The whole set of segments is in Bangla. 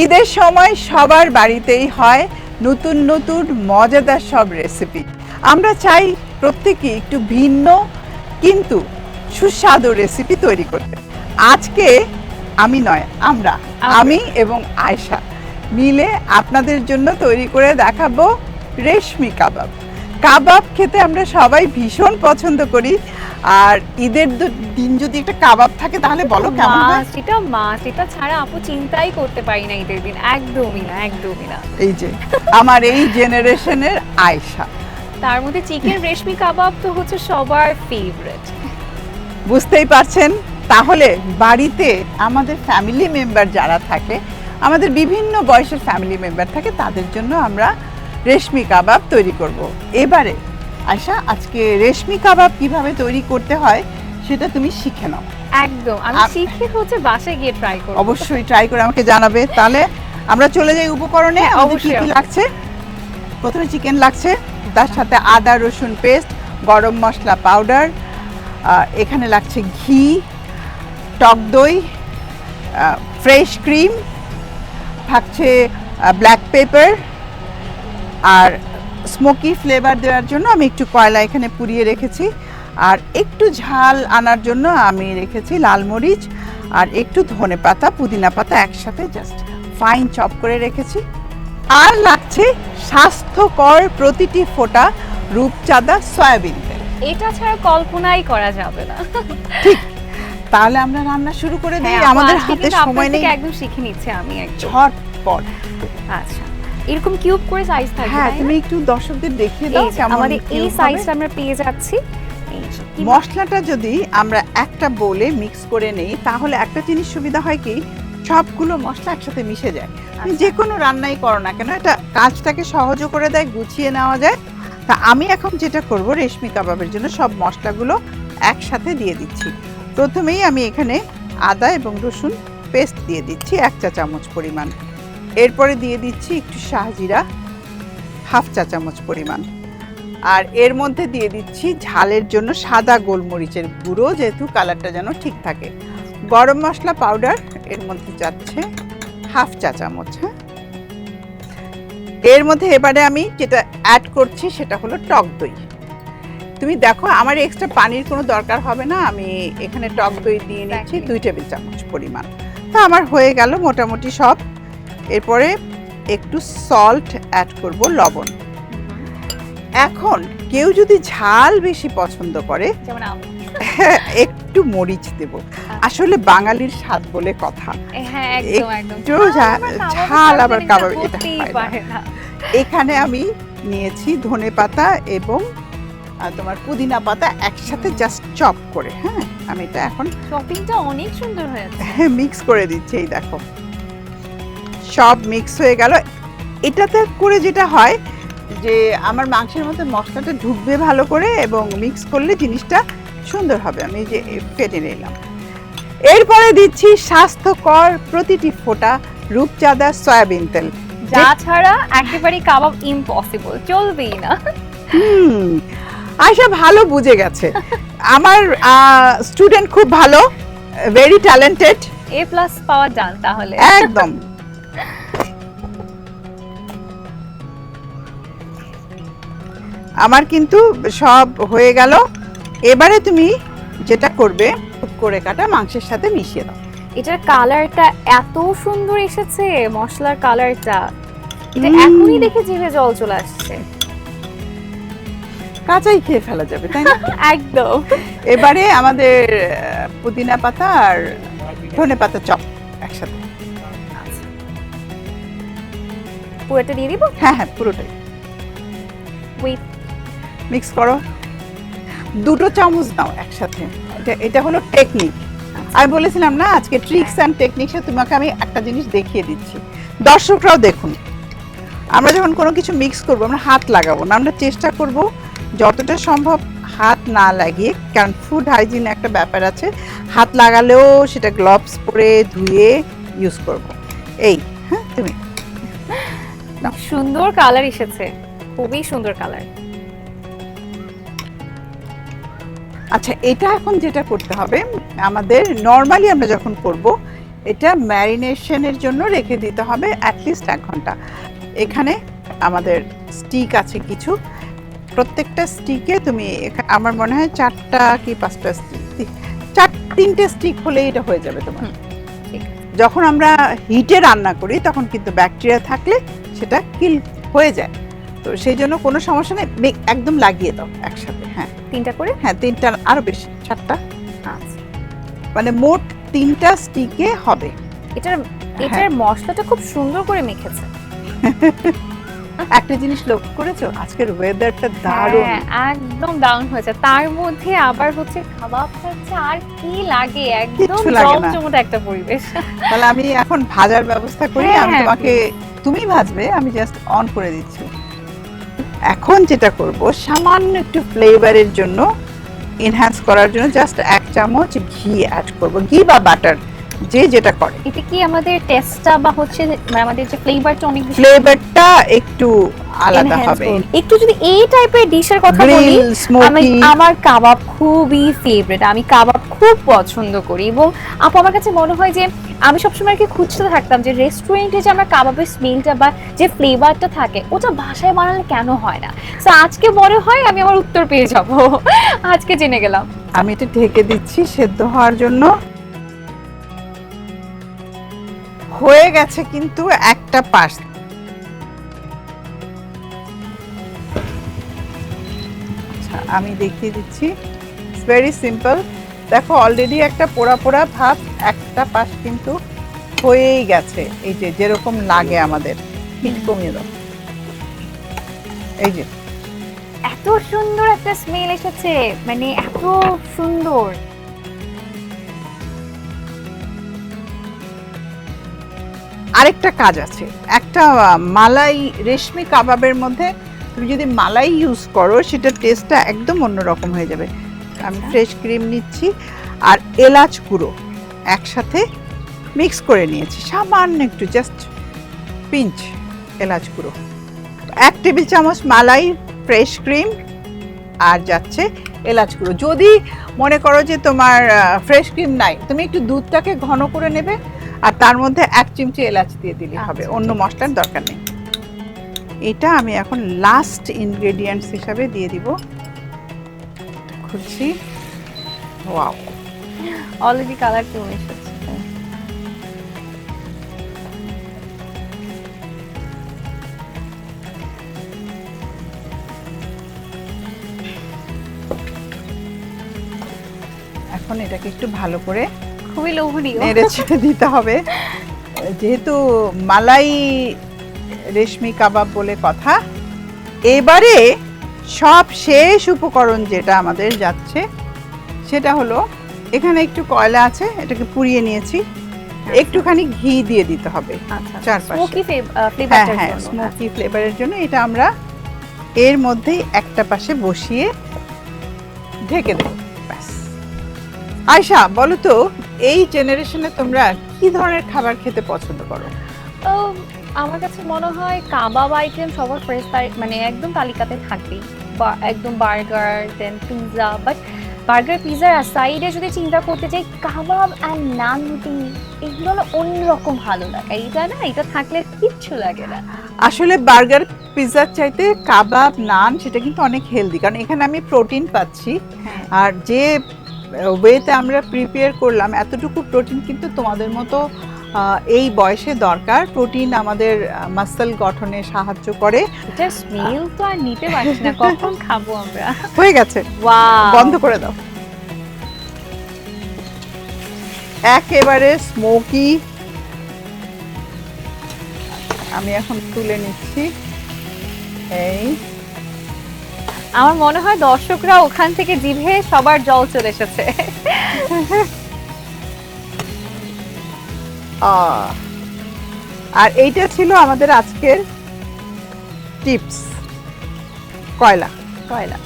ঈদের সময় সবার বাড়িতেই হয় নতুন নতুন মজাদার সব রেসিপি আমরা চাই প্রত্যেকে একটু ভিন্ন কিন্তু সুস্বাদু রেসিপি তৈরি করতে। আজকে আমি নয় আমরা। আমি এবং আয়শা মিলে আপনাদের জন্য তৈরি করে দেখাবো রেশমি কাবাব। কাবাব খেতে আমরা সবাই ভীষণ পছন্দ করি। আর ঈদের দিন যদি একটা কাবাব থাকে তাহলে বলো কেমন হয়? এটা মাছ এটা ছাড়া আপু চিন্তাই করতে পারি না ঈদের দিন একদমই না একদমই না। এই যে আমার এই জেনারেশনের আয়শা। তার মধ্যে চিকেন রেশমি কাবাব তো হচ্ছে সবার ফেভারিট বুঝতেই পারছেন? তাহলে বাড়িতে আমাদের ফ্যামিলি মেম্বার যারা থাকে আমাদের বিভিন্ন বয়সের ফ্যামিলি মেম্বার থাকে তাদের জন্য আমরা রেশমি কাবাব তৈরি করব। এবারে আশা আজকে রেশমি কাবাব কীভাবে তৈরি করতে হয় সেটা তুমি শিখে নাও। একদম আমি শিখে হচ্ছে বাসায় গিয়ে ট্রাই করব। অবশ্যই ট্রাই করে আমাকে জানাবে। তাহলে আমরা চলে যাই উপকরণে। হ্যাঁ, কি কি লাগছে? প্রথমে চিকেন লাগছে তার সাথে আদা রসুন পেস্ট গরম মশলা পাউডার এখানে লাগছে ঘি টক দই ফ্রেশ ক্রিম থাকছে ব্ল্যাক পেপার আর স্মোকি ফ্লেভার দেওয়ার জন্য আমি একটু কয়লা এখানে পুড়িয়ে রেখেছি। আর একটু ঝাল আনার জন্য আমি রেখেছি লাল মরিচ আর একটু ধনে পাতা পুদিনা পাতা একসাথে জাস্ট ফাইন চপ করে রেখেছি। আর লাগছে স্বাস্থ্যকর প্রতিটি ফোঁটা রূপচাঁদা সয়াবিন তেল। এটা ছাড়া কল্পনাই করা যাবে না। তাহলে আমরা রান্না শুরু করে দিই। হ্যাঁ, আমাদের হাতে সময় নেই। একদম শিখে নিচ্ছে আমি একদম। ঝটপট। আচ্ছা। এরকম কিউব করে সাইজ থাকবে হ্যাঁ তুমি একটু দর্শকদের দেখিয়ে দাও কেমন আমাদের এই সাইজটা আমরা পেয়ে যাচ্ছি। মশলাটা যদি আমরা একটা বোলে মিক্স করে নেই তাহলে একটা জিনিস সুবিধা হয় কি? সবগুলো মশলা একসাথে মিশে যায়। তুমি আচ্ছা। যে কোনো রান্নাই করো না কেন এটা কাজটাকে সহজও করে দেয় গুছিয়ে নেওয়া যায়। তা আমি এখন যেটা করব রেশমি কাবাবের জন্য সব মশলাগুলো একসাথে দিয়ে দিচ্ছি। প্রথমেই আমি এখানে আদা এবং রসুন পেস্ট দিয়ে দিচ্ছি এক চা চামচ পরিমাণ। এরপরে দিয়ে দিচ্ছি একটু শাহজিরা হাফ চা চামচ পরিমাণ। আর এর মধ্যে দিয়ে দিচ্ছি ঝালের জন্য সাদা গোলমরিচের গুঁড়ো যেহেতু কালারটা যেন ঠিক থাকে। গরম মশলা পাউডার এর মধ্যে যাচ্ছে হাফ চা চামচ হ্যাঁ। এর মধ্যে এবারে আমি যেটা অ্যাড করছি সেটা হলো টক দই। তুমি দেখো আমার এক্সট্রা পানির কোনো দরকার হবে না আমি এখানে টক দই দিয়ে নিচ্ছি. দুই টেবিল চামচ পরিমাণ। তা আমার হয়ে গেল মোটামুটি সব। এরপরে একটু সল্ট অ্যাড করব লবণ। এখন কেউ যদি ঝাল বেশি পছন্দ করে যেমন একটু মরিচ দেব। আসলে বাঙালির স্বাদ বলে কথা। হ্যাঁ একটু ঝাল আবার কাবাব এটা হয় এখানে আমি নিয়েছি ধনে পাতা এবং তোমার পুদিনা পাতা একসাথে জাস্ট চপ করে হ্যাঁ? আমি এটা এখন শপিংটা অনেক সুন্দর হয়েছে। মিক্স করে দিচ্ছি এই দেখো। সব মিক্স হয়ে গেল। এটাতে করে যেটা হয় যে আমার মাংসের মধ্যে মশলাটা ঢুকবে ভালো করে এবং মিক্স করলে জিনিসটা সুন্দর হবে। আমি যে ফেটে নিলাম। এরপরে দিচ্ছি স্বাস্থ্যকর প্রতিটি ফোঁটা রূপচাঁদা সয়াবিন তেল। যা ছাড়া একেবারে কাবাব ইম্পসিবল চলবেই না। হুম আয়শা ভালো বুঝে গেছে। আমার স্টুডেন্ট খুব ভালো ভেরি ট্যালেন্টেড এ প্লাস পাওয়া যান তাহলে। একদম। আমার কিন্তু সব হয়ে গেল। এবারে তুমি যেটা করবে করে কাটা মাংসের সাথে মিশিয়ে দাও। এটার কালারটা এত সুন্দর এসেছে মশলার কালারটা। এটা এখনই দেখে জিভে জল চলে আসছে। কাঁচাই খেয়ে ফেলা যাবে তাই না? একদম। এবারে আমাদের পুদিনা পাতা আর ধনে পাতা চপ একসাথে। পুরোটা দিয়ে দিব? হ্যাঁ হ্যাঁ পুরোটাই। উইথ মিক্স করো। দুটো চামচ দাও একসাথে। এটা এটা হলো টেকনিক আমি বলেছিলাম না আজকে ট্রিক্স অ্যান্ড টেকনিক্সে তোমাকে আমি একটা জিনিস দেখিয়ে দিচ্ছি। দর্শকরাও দেখুন আমরা যখন কোনো কিছু মিক্স করব আমরা হাত লাগাবো না আমরা চেষ্টা করব যতটা সম্ভব হাত না লাগিয়ে কারণ ফুড হাইজিন একটা ব্যাপার আছে হাত লাগালেও সেটা গ্লোভস পরে ধুয়ে ইউজ করব। এই হ্যাঁ তুমি। সুন্দর কালার এসেছে। খুবই সুন্দর কালার। আচ্ছা এটা এখন যেটা করতে হবে আমাদের নর্মালি আমরা যখন করব এটা ম্যারিনেশনের জন্য রেখে দিতে হবে অ্যাটলিস্ট এক ঘণ্টা। এখানে আমাদের স্টিক আছে কিছু। প্রত্যেকটা স্টিকে তুমি আমার মনে হয় চারটা কি পাঁচটা স্টিক চার তিনটে স্টিক হলেই এটা হয়ে যাবে তোমার। যখন আমরা হিটে রান্না করি তখন কিন্তু ব্যাকটেরিয়া থাকলে সেটা কিল হয়ে যায়। তো সেই জন্য কোনো সমস্যা নেই একদম লাগিয়ে দাও একসাথে হ্যাঁ। তিনটা করে? হ্যাঁ তিনটা আরও বেশি চারটা। আচ্ছা। মানে মোট তিনটা স্টিকে হবে। এটার এটার মশলাটা খুব সুন্দর করে মেখেছে। একটা জিনিস লক্ষ্য করেছ? আজকের ওয়েদারটা দারুণ। হ্যাঁ, একদম ডাউন হয়েছে। তার মধ্যে আবার হচ্ছে খাবার খাচ্ছে আর কি লাগে? একদম। জমজমট একটা পরিবেশ। তাহলে আমি এখন ভাজার ব্যবস্থা করি। হ্যাঁ, আমি হ্যাঁ, তোমাকে তুমি ভাজবে আমি জাস্ট অন করে দিচ্ছি। এখন যেটা করব সামান্য একটু ফ্লেভারের জন্য এনহ্যান্স করার জন্য জাস্ট এক চামচ ঘি অ্যাড করব। ঘি বা বাটার যে যেটা করে। এটা কি আমাদের টেস্টটা বা হচ্ছে মানে আমাদের যে ফ্লেভারটা অনেক ফ্লেভারটা একটু আলাদা হবে। একটু যদি এই টাইপের ডিশের কথা বলি আমি আমার কাবাব খুবই ফেভারিট আমি কাবাব খুব পছন্দ করি এবং আপু আমার কাছে মনে হয় যে আমি সবসময় আর কি খুঁজতে থাকতাম যে রেস্টুরেন্টে যে আমরা কাবাবের স্মেলটা বা যে ফ্লেভারটা থাকে ওটা বাসায় বানালে কেন হয় না? তো আজকে মনে হয় আমি আমার উত্তর পেয়ে যাব। আজকে জেনে গেলাম। আমি এটা ঢেকে দিচ্ছি সেদ্ধ হওয়ার জন্য। হয়ে গেছে কিন্তু একটা পাশ। আচ্ছা আমি দেখিয়ে দিচ্ছি। ভেরি সিম্পল দেখো অলরেডি একটা পোড়া পোড়া ভাব, একটা পাশ কিন্তু হয়েই গেছে। এই যে, যেরকম লাগে আমাদের। হিট কমিয়ে দাও। এই যে। এত সুন্দর একটা স্মেল এসেছে। মানে এত সুন্দর। আরেকটা কাজ আছে। একটা মালাই রেশমি কাবাবের মধ্যে তুমি যদি মালাই ইউজ করো সেটা টেস্টটা একদম অন্যরকম হয়ে যাবে। আমি ফ্রেশ ক্রিম নিচ্ছি আর এলাচ গুঁড়ো একসাথে মিক্স করে নিয়েছি। সামান্য একটু জাস্ট পিঞ্চ এলাচ গুঁড়ো। এক টেবিল চামচ মালাই ফ্রেশ ক্রিম আর যাচ্ছে এলাচ গুঁড়ো। যদি মনে করো যে তোমার ফ্রেশ ক্রিম নাই তুমি একটু দুধটাকে ঘন করে নেবে আর তার মধ্যে এক চিমচি এলাচ দিয়ে দিলে হবে আচ্ছা, অন্য মশলার দরকার নেই। এটা আমি এখন লাস্ট ইনগ্রেডিয়েন্টস হিসাবে দিয়ে দিব। খুলছি। ওয়াও অলরেডি কালার চলে এসেছে। এখন এটাকে একটু ভালো করে খুবই লোভনীয়। নেড়ে ছেড়ে দিতে হবে। যেহেতু মালাই রেশমি কাবাব বলে কথা এবারে সব শেষ উপকরণ যেটা আমাদের যাচ্ছে সেটা হলো এখানে একটু কয়লা আছে এটাকে পুড়িয়ে নিয়েছি। একটুখানি ঘি দিয়ে দিতে হবে আচ্ছা চারপাশে। স্মোকি হ্যাঁ হ্যাঁ স্মোকি ফ্লেভারের জন্য এটা আমরা এর মধ্যেই একটা পাশে বসিয়ে ঢেকে দেবো। ব্যাস। আয়শা বলো তো এই জেনারেশনে তোমরা কি ধরনের খাবার খেতে পছন্দ করো? আমার কাছে মনে হয় কাবাব আইটেম সবার ফার্স্ট মানে একদম তালিকাতে থাকবেই বা একদম burger then pizza but burger পিৎজার সাইডে যদি চিন্তা করতে চাই কাবাব অ্যান্ড নান রুটি এগুলো না অন্যরকম ভালো লাগে। এটা না এটা থাকলে কিচ্ছু লাগে না। আসলে বার্গার পিৎজার চাইতে কাবাব নান সেটা কিন্তু অনেক হেলদি কারণ এখানে আমি প্রোটিন পাচ্ছি। হ্যাঁ। আর যে ওয়েতে আমরা প্রিপেয়ার করলাম এতটুকু প্রোটিন কিন্তু তোমাদের মতো এই বয়সে দরকার। প্রোটিন আমাদের মাসল গঠনে সাহায্য করে। এটার স্মেল তো আর নিতে পারছি না কখন খাব আমরা? হয়ে গেছে। বন্ধ করে দাও। একেবারে স্মোকি আমি এখন তুলে নিচ্ছি। এই। আমার মনে হয় দর্শকরা ওখান থেকে জিভে সবার জল চলে এসেছে। আর এইটা ছিল আমাদের আজকের টিপস। কয়লা। কয়লা।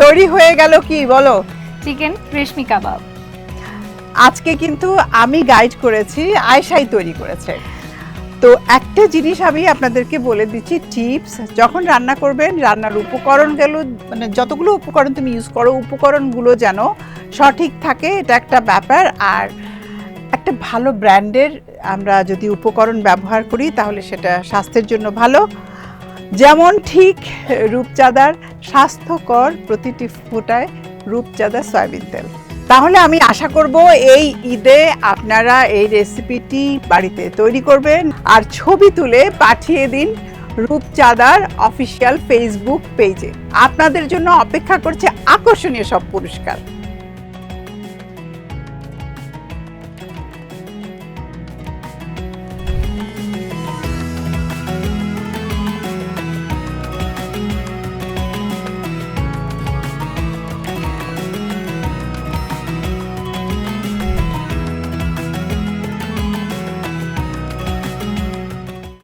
তৈরি হয়ে গেল কি বলো? চিকেন রেশমি কাবাব। আজকে কিন্তু আমি গাইড করেছি আয়সাই তৈরি করেছে। তো একটা জিনিস আমি আপনাদেরকে বলে দিচ্ছি, টিপস। যখন রান্না করবেন, রান্নার উপকরণগুলো মানে যতগুলো উপকরণ তুমি ইউজ করো, উপকরণগুলো যেন সঠিক থাকে, এটা একটা ব্যাপার। আর একটা ভালো ব্র্যান্ডের আমরা যদি উপকরণ ব্যবহার করি, তাহলে সেটা স্বাস্থ্যের জন্য ভালো। যেমন ঠিক রূপচাঁদার স্বাস্থ্যকর প্রতিটি ফোটায় রূপচাঁদা সয়াবিন তেল। তাহলে আমি আশা করব এই ঈদে আপনারা এই রেসিপিটি বাড়িতে তৈরি করবেন আর ছবি তুলে পাঠিয়ে দিন রূপচাঁদার অফিসিয়াল ফেসবুক পেজে। আপনাদের জন্য অপেক্ষা করছে আকর্ষণীয় সব পুরস্কার।